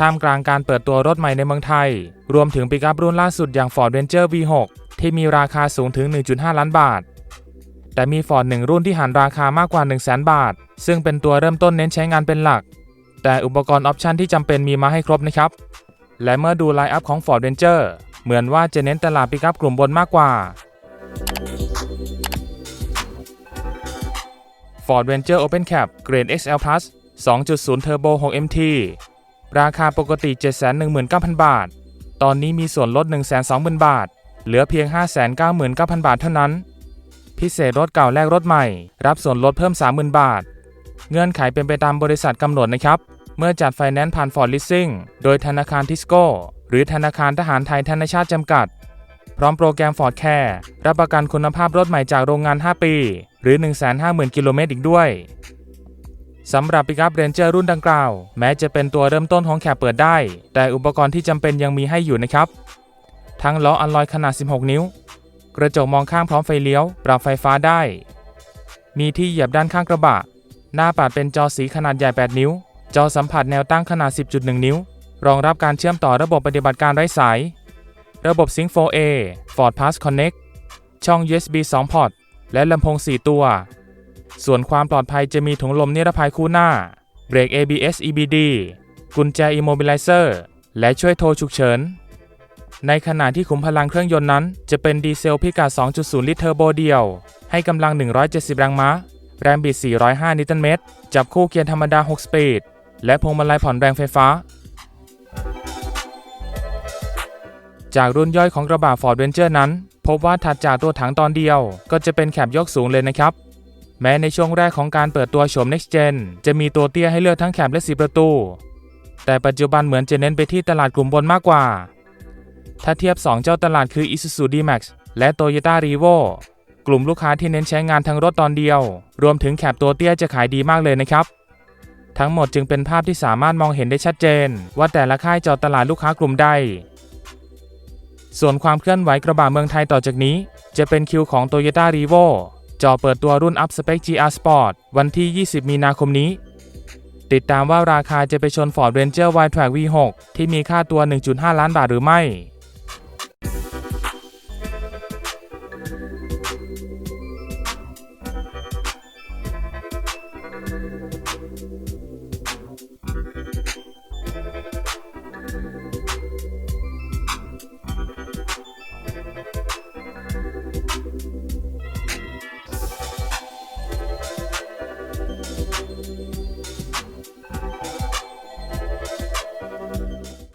ท่ามกลางการเปิดตัวรถใหม่ในเมืองไทย รวมถึงปิกอัพรุ่นล่าสุดอย่าง Ford Ranger V6 ที่มีราคาสูงถึง 1.5 ล้านบาท แต่มี Ford หนึ่งรุ่นที่หันราคามากกว่า 1 0 0 0 0 0บาท ซึ่งเป็นตัวเริ่มต้นเน้นใช้งานเป็นหลัก แต่อุปกรณ์ออปชันที่จำเป็นมีมาให้ครบนะครับ และเมื่อดูไลน์อัพของ Ford Ranger เหมือนว่าจะเน้นตลาดปิกอัพกลุ่มบนมากกว่า Ford Ranger Open Cab Grade XL Plus 2.0 Turbo 6 MT ราคาปกติ 719,000 บาท ตอนนี้มีส่วนลด 120,000 บาท เหลือเพียง 599,000 บาทเท่านั้น พิเศษรถเก่าแลกรถใหม่ รับส่วนลดเพิ่ม 30,000 บาท เงื่อนไขเป็นไปตามบริษัทกำหนดนะครับ เมื่อจัดไฟแนนซ์ผ่าน Ford Leasing โดยธนาคารทิสโก้ หรือธนาคารทหารไทยธนชาติจำกัด พร้อมโปรแกรม Ford Care รับประกันคุณภาพรถใหม่จากโรงงาน 5 ปี หรือ 150,000 กิโลเมตรอีกด้วย สำหรับ Pickup Ranger รุ่นดังกล่าว แม้จะเป็นตัวเริ่มต้นของแคบเปิดได้ แต่อุปกรณ์ที่จำเป็นยังมีให้อยู่นะครับ ทั้งล้ออัลลอยขนาด 16 นิ้ว กระจกมองข้างพร้อมไฟเลี้ยว ปรับไฟฟ้าได้ มีที่เหยียบด้านข้างกระบะ หน้าปัดเป็นจอสีขนาดใหญ่ 8 นิ้ว จอสัมผัสแนวตั้งขนาด 10.1 นิ้ว รองรับการเชื่อมต่อระบบปฏิบัติการไร้สาย ระบบ Sync 4A Ford Pass Connect ช่อง USB 2 พอร์ต และลำโพง 4 ตัว ส่วนความปลอดภัยจะมีถุงลมนิรภัยคู่หน้า เบรก ABS EBD กุญแจ Immobilizer และช่วยโทรฉุกเฉิน ในขณะที่ขุมพลังเครื่องยนต์นั้น จะเป็นดีเซลพิกัด 2.0 ลิตรเทอร์โบเดียว ให้กำลัง 170 แรงม้า แรงบิด 405 นิวตันเมตร จับคู่เกียร์ธรรมดา 6 สปีด และพวงมาลัยผ่อนแรงไฟฟ้า จากรุ่นย่อยของกระบะ Ford Ranger นั้น พบว่าถัดจากตัวถังตอนเดียว ก็จะเป็นแคบยกสูงเลยนะครับ แม้ในช่วงแรกของการเปิดตัวโฉม Next Gen จะมีตัวเตี้ยให้เลือกทั้งแคบและ4ประตู แต่ปัจจุบันเหมือนจะเน้นไปที่ตลาดกลุ่มบนมากกว่า ถ้าเทียบ 2 เจ้าตลาดคือ Isuzu D-Max และ Toyota Revo กลุ่มลูกค้าที่เน้นใช้งานทั้งรถตอนเดียว รวมถึงแคบตัวเตี้ยจะขายดีมากเลยนะครับ ทั้งหมดจึงเป็นภาพที่สามารถมองเห็นได้ชัดเจน ว่าแต่ละค่ายเจาะตลาดลูกค้ากลุ่มใดส่วนความเคลื่อนไหวกระบะเมืองไทยต่อจากนี้ จะเป็นคิวของ Toyota Revo จอเปิดตัวรุ่น Up Spec GR Sport วันที่ 20 มีนาคมนี้ ติดตามว่าราคาจะไปชน Ford Ranger Wildtrak V6 ที่มีค่าตัว 1.5 ล้านบาทหรือไม่